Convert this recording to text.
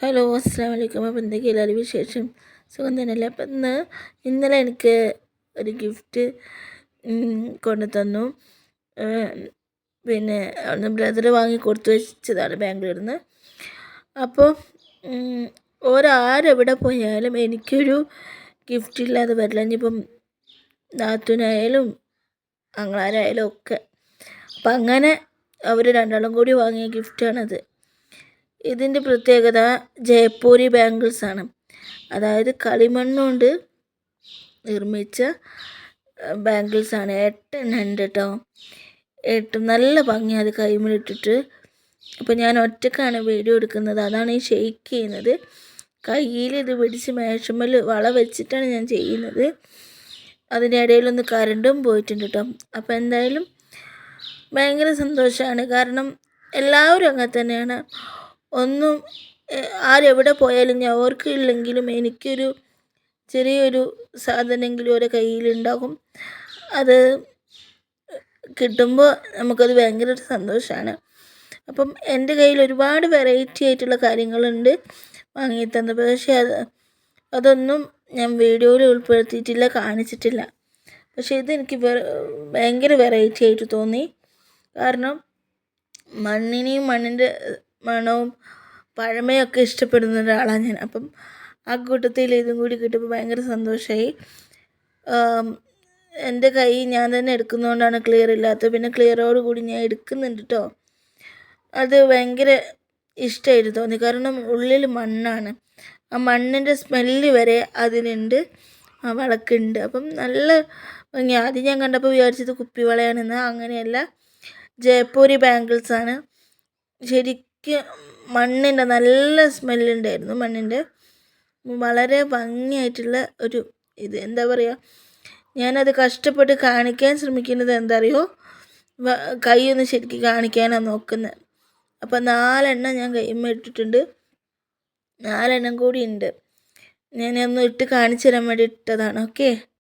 Hello അസ്സാം വലൈക്കും അപ്പം എന്തൊക്കെയാണ് എല്ലാവരും വിശേഷം? സുഖം തന്നെയല്ലേ? അപ്പം ഇന്ന് ഇന്നലെ എനിക്ക് ഒരു ഗിഫ്റ്റ് കൊണ്ടു തന്നു പിന്നെ അവിടുന്ന് ബ്രദർ വാങ്ങി കൊടുത്തു വെച്ചതാണ് ബാംഗ്ലൂരിൽ നിന്ന് അപ്പോൾ ഒരാരെവിടെ പോയാലും എനിക്കൊരു ഗിഫ്റ്റ് ഇല്ലാതെ വരില്ല. ഇനിയിപ്പം നാത്തുനായാലും അങ്ങളാരായാലും ഒക്കെ. അപ്പം അങ്ങനെ അവർ രണ്ടാളും കൂടി വാങ്ങിയ ഗിഫ്റ്റാണത് ഇതിന്റെ പ്രത്യേകത ജയപ്പൂരി ബാംഗിൾസ് ആണ്. അതായത് കളിമണ്ണുകൊണ്ട് നിർമ്മിച്ച ബാംഗിൾസ് ആണ്. എട്ടെണ്ണം ഉണ്ട് കേട്ടോ എട്ട് നല്ല ഭംഗി അത് കൈമിലിട്ടിട്ട് അപ്പോൾ ഞാൻ ഒറ്റക്കാണ് വീഡിയോ എടുക്കുന്നത്. അതാണ് ഈ ഷെയ്ക്ക് ചെയ്യുന്നത്. കയ്യിൽ ഇത് പിടിച്ച് മേശമ്മൽ വള വെച്ചിട്ടാണ് ഞാൻ ചെയ്യുന്നത്. അതിന്റെ ഇടയിലൊന്ന് കരണ്ടും പോയിട്ടുണ്ട് കേട്ടോ അപ്പോൾ എന്തായാലും ഭയങ്കര സന്തോഷമാണ് കാരണം എല്ലാവരും അങ്ങനെ തന്നെയാണ്. ഒന്നും ആരെവിടെ പോയാലും ഞാൻ ഓർക്കില്ലെങ്കിലും എനിക്കൊരു ചെറിയൊരു സാധനമെങ്കിലും ഒരു കയ്യിലുണ്ടാകും. അത് കിട്ടുമ്പോൾ നമുക്കത് ഭയങ്കര ഒരു സന്തോഷമാണ്. അപ്പം എന്റെ കയ്യിൽ ഒരുപാട് വെറൈറ്റി ആയിട്ടുള്ള കാര്യങ്ങളുണ്ട് വാങ്ങി തന്നത് പക്ഷേ അത് അതൊന്നും ഞാൻ വീഡിയോയിൽ ഉൾപ്പെടുത്തിയിട്ടില്ല കാണിച്ചിട്ടില്ല. പക്ഷേ ഇതെനിക്ക് ഭയങ്കര വെറൈറ്റി ആയിട്ട് തോന്നി. കാരണം മണ്ണിനെയും മണ്ണിന്റെ മണവും പഴമയൊക്കെ ഇഷ്ടപ്പെടുന്ന ഒരാളാണ് ഞാൻ. അപ്പം ആ കൂട്ടത്തിൽ ഇതും കൂടി കിട്ടിയപ്പോൾ ഭയങ്കര സന്തോഷമായി എന്റെ കൈ ഞാൻ തന്നെ എടുക്കുന്നതുകൊണ്ടാണ് ക്ലിയർ ഇല്ലാത്തത്. പിന്നെ ക്ലിയറോട് കൂടി ഞാൻ എടുക്കുന്നുണ്ട് കേട്ടോ അത് ഭയങ്കര ഇഷ്ടമായിട്ട് തോന്നി. കാരണം ഉള്ളിൽ മണ്ണാണ്. ആ മണ്ണിന്റെ സ്മെല്ല് വരെ അതിനുണ്ട് ആ വളക്കുണ്ട്. അപ്പം നല്ല ഭംഗി. ആദ്യം ഞാൻ കണ്ടപ്പോൾ വിചാരിച്ചത് കുപ്പിവളയാണെന്ന്. അങ്ങനെയല്ല. ജയപ്പൂരി ബാംഗിൾസാണ്. മണ്ണിന്റെ നല്ല സ്മെല്ലുണ്ടായിരുന്നു. മണ്ണിന്റെ വളരെ ഭംഗിയായിട്ടുള്ള ഒരു ഇത്. എന്താ പറയുക ഞാനത് കഷ്ടപ്പെട്ട് കാണിക്കാൻ ശ്രമിക്കുന്നത് എന്താ അറിയോ കൈ ഒന്ന് ശരിക്കും കാണിക്കാനാണ് നോക്കുന്നത് അപ്പോൾ നാലെണ്ണം ഞാൻ കൈമ്മ ഇട്ടിട്ടുണ്ട്. നാലെണ്ണം കൂടി ഉണ്ട്. ഞാനൊന്ന് ഇട്ട് കാണിച്ചു തരാൻ വേണ്ടി ഇട്ടതാണ് ഓക്കെ?